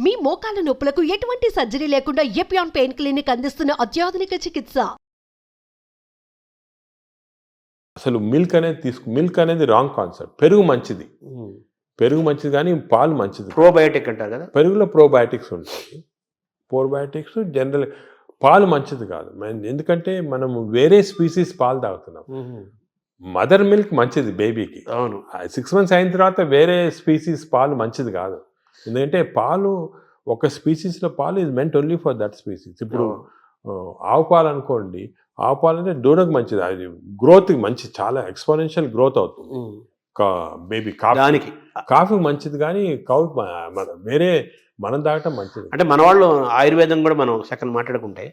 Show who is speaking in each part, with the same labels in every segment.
Speaker 1: మీ మోకాల నొప్పులకు ఎటువంటి సర్జరీ లేకుండా ఎపియాన్ పెయిన్ క్లినిక్ అందిస్తున్న అత్యాధునిక చికిత్స?
Speaker 2: అసలు మిల్క్ అనేది తీసుకు మిల్క్ అనేది రాంగ్ కాన్సెప్ట్. పెరుగు మంచిది. పెరుగు మంచిది కానీ పాలు మంచిది.
Speaker 3: ప్రోబయోటిక్ అంటారు కదా?
Speaker 2: పెరుగులో ప్రోబయాటిక్స్ ఉంటాయి. ప్రోబయాటిక్స్ జనరల్ పాలు మంచిది కాదు. ఎందుకంటే మనం వేరే స్పీసీస్ పాలు తాగుతున్నాం. మదర్ మిల్క్ మంచిది బేబీకి.
Speaker 3: అవును.
Speaker 2: సిక్స్ మంత్స్ అయిన తర్వాత వేరే స్పీసీస్ పాలు మంచిది కాదు. ఎందుకంటే పాలు ఒక స్పీసీస్లో పాలు is meant only for that species ఇప్పుడు ఆవు పాలు అనుకోండి ఆవు పాలు అంటే దూడకు మంచిది అది గ్రోత్ మంచి చాలా ఎక్స్పోనెన్షియల్ గ్రోత్ అవుతుంది. బేబీ కాఫీ కాఫీ మంచిది కానీ కౌ వేరే మనం తాగటం మంచిది.
Speaker 3: అంటే మన వాళ్ళు ఆయుర్వేదం కూడా మనం సెకండ్ మాట్లాడుకుంటే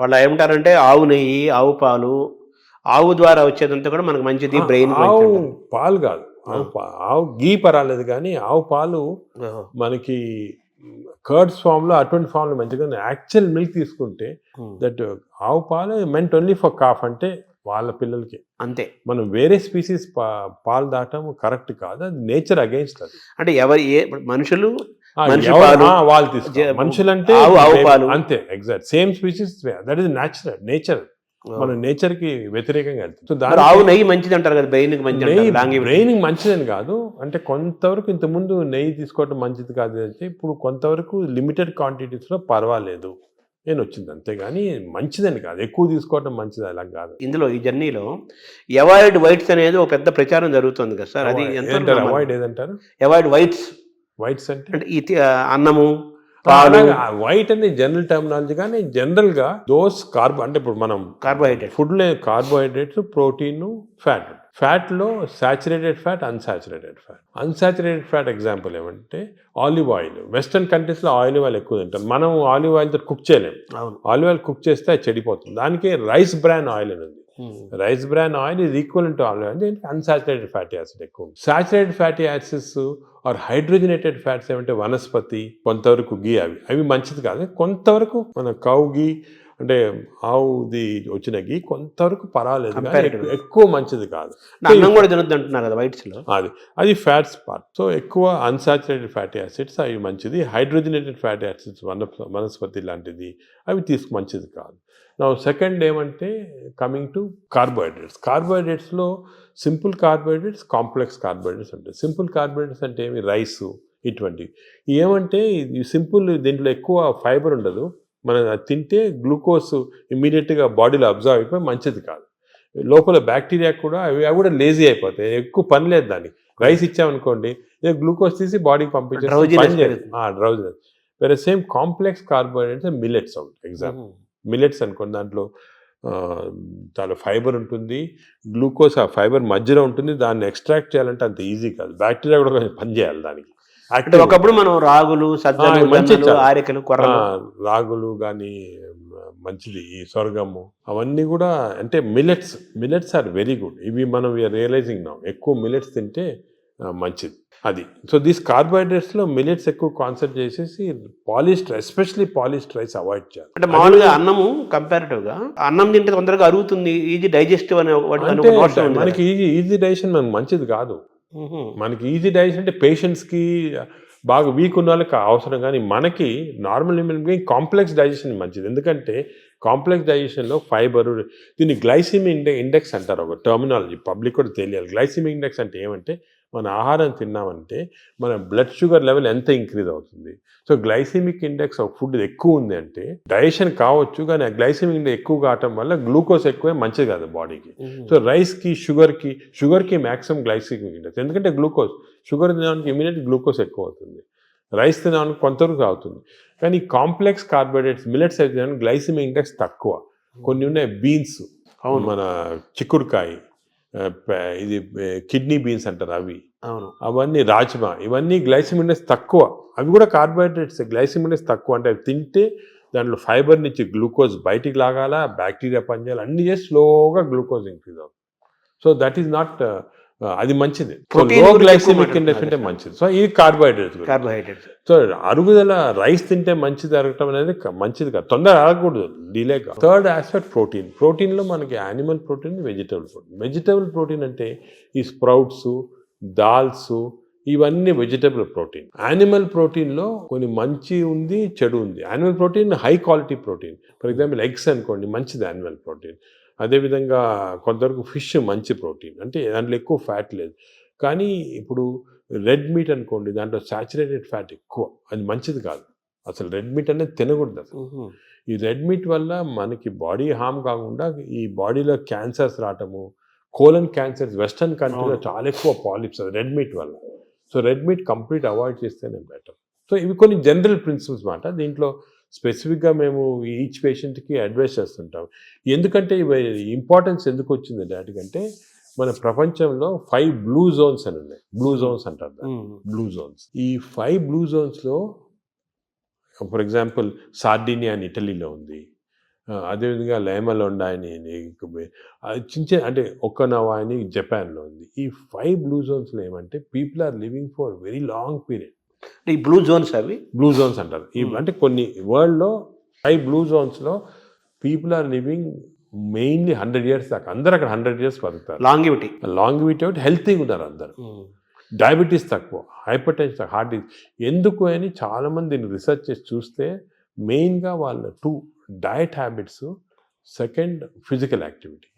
Speaker 3: వాళ్ళు ఏమంటారంటే ఆవు నెయ్యి ఆవు పాలు ఆవు ద్వారా వచ్చేదంతా కూడా మనకు మంచిది బ్రెయిన్
Speaker 2: ఆవు పాలు కాదు. ఆవు ఆవు గీ పర్వాలేదు కానీ ఆవు పాలు మనకి కర్డ్స్ ఫామ్లో అటువంటి ఫామ్లో మంచిగా యాక్చువల్ మిల్క్ తీసుకుంటే దట్ ఆవు పాలు మెంట్ ఓన్లీ ఫర్ కాఫ్ అంటే వాళ్ళ పిల్లలకి.
Speaker 3: అంతే.
Speaker 2: మనం వేరే స్పీసీస్ పాలు దాటం కరెక్ట్ కాదు. అది నేచర్ అగేన్స్ట్ అది.
Speaker 3: అంటే ఎవరి ఏ మనుషులు
Speaker 2: వాళ్ళు తీసుకో మనుషులంటే. అంతే exact same species that is natural nature మన నేచర్కి వ్యతిరేకంగా వెళ్తుంది
Speaker 3: ఆవు నెయ్యి మంచిది అంటారు కదా బ్రెయిన్ మంచిది
Speaker 2: బ్రెయిన్ మంచిదని కాదు. అంటే కొంతవరకు ఇంతకుముందు నెయ్యి తీసుకోవడం మంచిది కాదు అంటే ఇప్పుడు కొంతవరకు లిమిటెడ్ క్వాంటిటీస్లో పర్వాలేదు. నేను వచ్చింది అంతేగాని మంచిదని కాదు. ఎక్కువ తీసుకోవడం మంచిది అలా కాదు.
Speaker 3: ఇందులో ఈ జర్నీలో అవాయిడ్ వైట్స్ అనేది ఒక పెద్ద ప్రచారం జరుగుతుంది కదా సార్. అది ఎంత
Speaker 2: అవాయిడ్ ఏదంటారు?
Speaker 3: Avoid whites.
Speaker 2: వైట్స్ అంటే?
Speaker 3: అంటే అన్నము
Speaker 2: వైట్ అనేది జనరల్ టర్మినాలజీ కానీ జనరల్గా దోస్ కార్బో అంటే ఇప్పుడు మనం
Speaker 3: కార్బోహైడ్రేట్
Speaker 2: ఫుడ్లో carbohydrates protein fat ఫ్యాట్లో saturated fat unsaturated fat unsaturated fat example ఏమంటే ఆలివ్ ఆయిల్ వెస్టర్న్ కంట్రీస్లో ఆలివ్ ఆయిల్ ఎక్కువ తింటాం. మనం ఆలివ్ ఆయిల్తో కుక్ చేయలేం. ఆలివ్ ఆయిల్ కుక్ చేస్తే అది చెడిపోతుంది. దానికి రైస్ బ్రాన్ ఆయిల్ అని ఉంది. రైస్ బ్రాన్ ఆయిల్ ఇది ఈక్వల్ టు ఆల్ దీనికి అన్సాచురేటెడ్ ఫ్యాటీ యాసిడ్ ఎక్కువ saturated fatty acids or hydrogenated fats ఏమంటే వనస్పతి కొంతవరకు గీ అవి. అవి మంచిది కాదు. కొంతవరకు మన కౌ గీ అంటే ఆవుది వచ్చిన గీ కొంతవరకు పర్వాలేదు. ఎక్కువ మంచిది కాదు.
Speaker 3: అన్నం కూడా తినొద్దు అంటున్నారు కదా వైట్స్లో.
Speaker 2: అది అది ఫ్యాట్స్ పార్ట్ సో ఎక్కువ అన్సాచురేటెడ్ ఫ్యాటీ యాసిడ్స్ అవి మంచిది. హైడ్రోజనేటెడ్ ఫ్యాటీ యాసిడ్స్ వన వనస్పతి లాంటిది అవి తీసుకు మంచిది కాదు. నా సెకండ్ ఏమంటే కమింగ్ టు కార్బోహైడ్రేట్స్ కార్బోహైడ్రేట్స్లో సింపుల్ కార్బోహైడ్రేట్స్ కాంప్లెక్స్ కార్బోహైడ్రేట్స్ ఉంటాయి. సింపుల్ కార్బోహైడ్రేట్స్ అంటే ఏమి? రైస్ ఇటువంటివి. ఏమంటే ఈ సింపుల్ దీంట్లో ఎక్కువ ఫైబర్ ఉండదు. మనం అది తింటే గ్లూకోజ్ ఇమీడియట్గా బాడీలో అబ్జర్వ్ అయిపోయి మంచిది కాదు. లోపల బ్యాక్టీరియా కూడా అవి అవి కూడా లేజీ అయిపోతాయి. ఎక్కువ పని లేదు దానికి. రైస్ ఇచ్చామనుకోండి ఇక గ్లూకోజ్ తీసి బాడీకి. డ్రౌజినెస్ వేరే సేమ్ కాంప్లెక్స్ కార్బోహైడ్రేట్స్ మిల్లెట్స్ ఉంటాయి ఎగ్జాంపుల్. మిల్లెట్స్ అనుకోండి దాంట్లో చాలా ఫైబర్ ఉంటుంది. గ్లూకోజ్ ఆ ఫైబర్ మధ్యలో ఉంటుంది. దాన్ని ఎక్స్ట్రాక్ట్ చేయాలంటే అంత ఈజీ కాదు. బ్యాక్టీరియా కూడా కొంచెం పని చేయాలి దానికి.
Speaker 3: అంటే ఒకప్పుడు మనం రాగులు సజ్జలు
Speaker 2: మంచి.
Speaker 3: ఆరికలు కొర్రలు.
Speaker 2: ఆ, రాగులు కానీ మంచిది. ఈ స్వర్గము అవన్నీ కూడా అంటే millets millets are very good ఇవి మనం రియలైజింగ్ నా ఎక్కువ మిల్లెట్స్ తింటే మంచిది. అది. సో దీస్ కార్బోహైడ్రేట్స్లో మిల్లెట్స్ ఎక్కువ కాన్సన్ట్రేట్ చేసేసి polished especially polished rice avoid చేయాలి.
Speaker 3: అంటే మామూలుగా అన్నము కంపారిటివ్గా అన్నం తింటే తొందరగా అరుగుతుంది ఈజీ డైజెస్టివ్ అనే
Speaker 2: మనకి ఈజీ ఈజీ డైజెషన్ మనకు మంచిది కాదు. మనకి ఈజీ డైజెషన్ అంటే పేషెంట్స్కి బాగా వీక్ ఉన్న వాళ్ళకి అవసరం కానీ మనకి నార్మల్ హ్యూమన్ కాంప్లెక్స్ డైజెషన్ మంచిది. ఎందుకంటే కాంప్లెక్స్ డైజెషన్లో ఫైబర్ దీన్ని గ్లైసిమిక్ ఇండెక్స్ అంటారు ఒక టర్మినాలజీ పబ్లిక్ కూడా తెలియాలి. గ్లైసిమిక్ ఇండెక్స్ అంటే ఏమంటే మన ఆహారం తిన్నామంటే మన బ్లడ్ షుగర్ లెవెల్ ఎంత ఇంక్రీజ్ అవుతుంది? సో గ్లైసిమిక్ ఇండెక్స్ ఒక ఫుడ్ ఎక్కువ ఉంది అంటే డైజెషన్ కావచ్చు కానీ ఆ గ్లైసిమిక్ ఇండెక్స్ ఎక్కువ కావటం వల్ల గ్లూకోజ్ ఎక్కువే మంచిది కాదు బాడీకి. సో రైస్కి షుగర్కి షుగర్కి మ్యాక్సిమం గ్లైసిమిక్ ఇండెక్స్ ఎందుకంటే గ్లూకోజ్ షుగర్ తినడానికి ఇమీడియట్ గ్లూకోజ్ ఎక్కువ అవుతుంది. రైస్ తినడానికి కొంతవరకు అవుతుంది. కానీ కాంప్లెక్స్ కార్బోహైడ్రేట్స్ మిల్లెట్స్ అయితే గ్లైసిమిక్ ఇండెక్స్ తక్కువ. కొన్ని ఉన్నాయి బీన్స్
Speaker 3: అవును.
Speaker 2: మన చిక్కుడుకాయ ఇది కిడ్నీ బీన్స్ అంటారు అవి.
Speaker 3: అవును.
Speaker 2: అవన్నీ రాజ్మా ఇవన్నీ గ్లైసిమిక్ ఇండెక్స్ తక్కువ. అవి కూడా కార్బోహైడ్రేట్స్ గ్లైసిమిక్ ఇండెక్స్ తక్కువ. అంటే అవి తింటే దాంట్లో ఫైబర్ నుంచి గ్లూకోజ్ బయటికి లాగాల బ్యాక్టీరియా పనిచేయాలి అన్ని చేసి స్లోగా గ్లూకోజ్ ఇంక్రీజ్ అవుతుంది. సో దట్ ఈస్ నాట్ అది మంచిది. లో గ్లైసిమిక్ ఇండెక్స్ అంటే. మంచిది. సో ఇది కార్బోహైడ్రేట్స్
Speaker 3: కార్బోహైడ్రేట్స్
Speaker 2: సో అరుగుదల రైస్ తింటే మంచిది అరగటం అనేది మంచిది కాదు. తొందర అరగకూడదు. డిలే థర్డ్ ఆస్పెక్ట్ ప్రోటీన్ ప్రోటీన్లో మనకి animal protein vegetable protein vegetable protein అంటే ఈ స్ప్రౌట్స్ దాల్స్ ఇవన్నీ వెజిటబుల్ ప్రోటీన్ యానిమల్ ప్రోటీన్లో కొన్ని మంచి ఉంది చెడు ఉంది. Animal protein high quality protein for example eggs అనుకోండి మంచిది యానిమల్ ప్రోటీన్ అదేవిధంగా కొంతవరకు ఫిష్ మంచి ప్రోటీన్. అంటే దాంట్లో ఎక్కువ ఫ్యాట్ లేదు. కానీ ఇప్పుడు రెడ్ మీట్ అనుకోండి దాంట్లో సాచురేటెడ్ ఫ్యాట్ ఎక్కువ. అది మంచిది కాదు. అసలు రెడ్ మీట్ అనేది తినకూడదు అసలు. ఈ రెడ్ మీట్ వల్ల మనకి బాడీ హామ్ కాకుండా ఈ బాడీలో క్యాన్సర్స్ రావటము కోలన్ క్యాన్సర్స్ వెస్టర్న్ కంట్రీలో. చాలా ఎక్కువ పాలిప్స్ అది రెడ్ మీట్ వల్ల. So red meat complete avoid చేస్తేనే బెటర్. సో ఇవి కొన్ని జనరల్ ప్రిన్సిపల్స్ మాట. దీంట్లో స్పెసిఫిక్గా మేము ఈచ్ పేషెంట్కి అడ్వైస్ చేస్తుంటాం. ఎందుకంటే ఇవి ఇంపార్టెన్స్ ఎందుకు వచ్చింది వాటికంటే మన ప్రపంచంలో ఫైవ్ బ్లూ జోన్స్ అని ఉన్నాయి. బ్లూ జోన్స్ అంటారు. Blue zones. ఈ ఫైవ్ బ్లూ జోన్స్లో ఫర్ ఎగ్జాంపుల్ సార్డినియా అని ఇటలీలో ఉంది. అదేవిధంగా లేమలోండా అని చిన్న చిన్న అంటే ఒక్కనవా అని జపాన్లో ఉంది. ఈ ఫైవ్ బ్లూ జోన్స్లో ఏమంటే people are living for very long period.
Speaker 3: ఈ బ్లూ జోన్స్ అవి?
Speaker 2: బ్లూ జోన్స్ అంటారు. ఈ
Speaker 3: Hmm.
Speaker 2: అంటే కొన్ని వరల్డ్లో five blue జోన్స్లో people are living mainly hundred years దాకా. అందరు అక్కడ హండ్రెడ్ ఇయర్స్ బతుకుతారు.
Speaker 3: లాంగివిటీ
Speaker 2: లాంగ్ వీట్ అవుట్ హెల్తీగా ఉన్నారు అందరు. డయాబెటీస్ తక్కువ హైపర్ టెన్షన్ హార్ట్ ఎందుకు అని చాలామంది దీన్ని రీసెర్చ్ చేసి చూస్తే మెయిన్గా వాళ్ళ two diet habits second physical activity.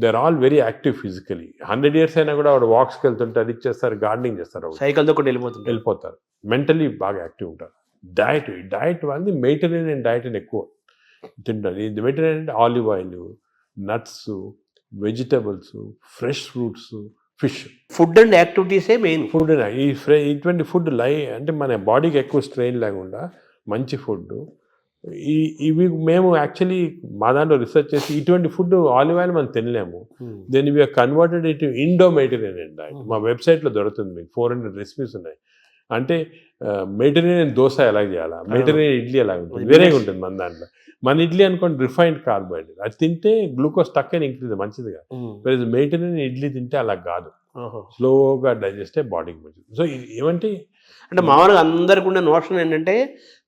Speaker 2: They are all very active physically hundred years అయినా కూడా వాడు వాక్స్కి వెళ్తుంటే అది చేస్తారు గార్డెనింగ్ చేస్తారు
Speaker 3: సైకిల్తో కూడా వెళ్ళిపోతుంటాయి
Speaker 2: వెళ్ళిపోతారు. మెంటలీ బాగా యాక్టివ్ ఉంటారు. డయట్ డయట్ వాళ్ళది మెడిటరేనియన్ డయట్ అని ఎక్కువ తింటారు. ఇది మెడిటరేనియన్ అంటే olive oil nuts vegetables fresh fruits fish.
Speaker 3: Food and యాక్టివిటీసే main
Speaker 2: food ఈ ఇటువంటి ఫుడ్ లై అంటే మన బాడీకి ఎక్కువ స్ట్రెయిన్ లేకుండా మంచి ఫుడ్ ఈ ఇవి మేము యాక్చువల్లీ మా దాంట్లో రీసెర్చ్ చేసి ఇటువంటి ఫుడ్ ఆలివ్ ఆయిల్ మనం తినలేము. దెన్ ఇవి కన్వర్టెడ్ ఇటు ఇండో మెడిటరేనియన్ డైట్ మా వెబ్సైట్లో దొరుకుతుంది మీకు ఫోర్ హండ్రెడ్ రెసిపీస్ ఉన్నాయి. అంటే మెడిటరేనియన్ దోశ ఎలా చేయాలా? మెడిటరేనియన్ ఇడ్లీ ఎలా ఉంటుంది? వేరేగా. ఉంటుంది మన దాంట్లో. మన ఇడ్లీ అనుకోండి రిఫైన్డ్ కార్బోహైడ్రేట్ అది తింటే గ్లూకోజ్ తక్కువ ఇంక్రీజ్ మంచిది కాదు. మెడిటరేనియన్ ఇడ్లీ తింటే అలా కాదు. స్లోగా డైజెస్ట్ అయ్యి బాడీకి మంచిది. సో ఇది ఏమంటే
Speaker 3: అంటే మామూలుగా అందరికి ఉన్న నోషన్ ఏంటంటే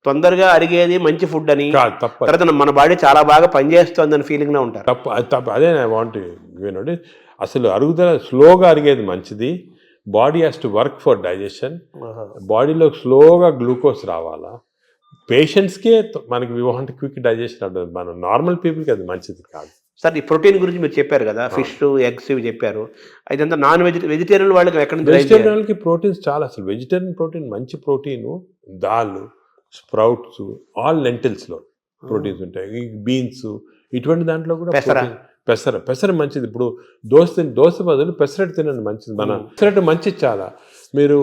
Speaker 3: తొందరగా అరిగేది మంచి ఫుడ్ అని తర్వాత మన బాడీ చాలా బాగా పనిచేస్తుంది అని ఫీలింగ్లో ఉంటారు.
Speaker 2: తప్పు అది తప్పు అదే వాంట్ వినండి అసలు అరుగుదల స్లోగా అరిగేది మంచిది. Body has to work for digestion బాడీలో స్లోగా గ్లూకోజ్ రావాలా? పేషెంట్స్కే మనకి వి వాంట్ క్విక్ డైజెషన్ ఉంటుంది మన నార్మల్ పీపుల్కి అది మంచిది కాదు.
Speaker 3: సార్ ఈ ప్రోటీన్ గురించి మీరు చెప్పారు కదా ఫిష్ ఎగ్స్ ఇవి చెప్పారు. అయితే నాన్ వెజి వెజిటేరియన్ వాళ్ళకి ఎక్కడ చేయాలి?
Speaker 2: వెజిటేరియన్కి ప్రోటీన్స్ చాలా అసలు. వెజిటేరియన్ ప్రోటీన్ మంచి ప్రోటీన్ దాల్ స్ప్రౌట్స్ ఆల్ లెంటిల్స్లో ప్రోటీన్స్ ఉంటాయి. బీన్స్ ఇటువంటి దాంట్లో కూడా
Speaker 3: పెసర.
Speaker 2: పెసర మంచిది. ఇప్పుడు దోశ తిని దోశ బదులు పెసరట్టు తినండి మంచిది. మన. పెసరట్టు మంచిది చాలా మీరు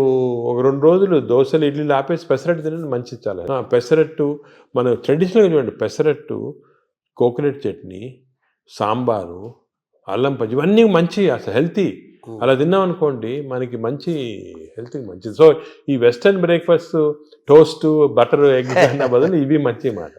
Speaker 2: ఒక రెండు రోజులు దోశలు ఇడ్లీలు ఆపేసి పెసరట్టు తినండి మంచిది చాలా పెసరట్టు మన ట్రెడిషనల్గా చూడండి. పెసరట్టు కోకోనట్ చట్నీ సాంబారు అల్లం పచ్చి ఇవన్నీ మంచి అసలు హెల్తీ. అలా తిన్నాం అనుకోండి మనకి మంచి హెల్త్ మంచిది. సో ఈ western breakfast toast butter egg అన్న బదులు ఇవి మంచి మాట